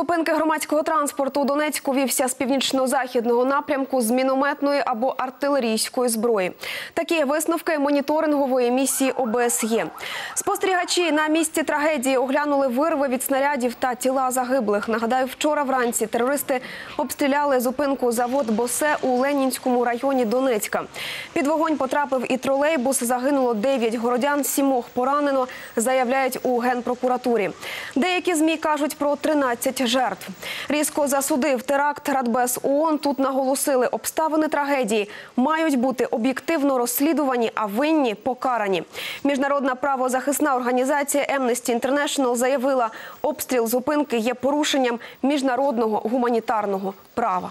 зупинки громадського транспорту у Донецьку вівся з північно-західного напрямку з мінометної або артилерійської зброї. Такі висновки моніторингової місії ОБСЄ. Спостерігачі на місці трагедії оглянули вирви від снарядів та тіла загиблих. Нагадаю, вчора вранці терористи обстріляли зупинку завод Босе у Ленінському районі Донецька. Під вогонь потрапив і тролейбус. Загинуло 9 городян, сімох поранено, заявляють у генпрокуратурі. Деякі змі кажуть про 13 жертв. Різко засудив теракт Радбез ООН. Тут наголосили, обставини трагедії мають бути об'єктивно розслідувані, а винні покарані. Міжнародна правозахисна організація Amnesty International заявила, обстріл зупинки є порушенням міжнародного гуманітарного права.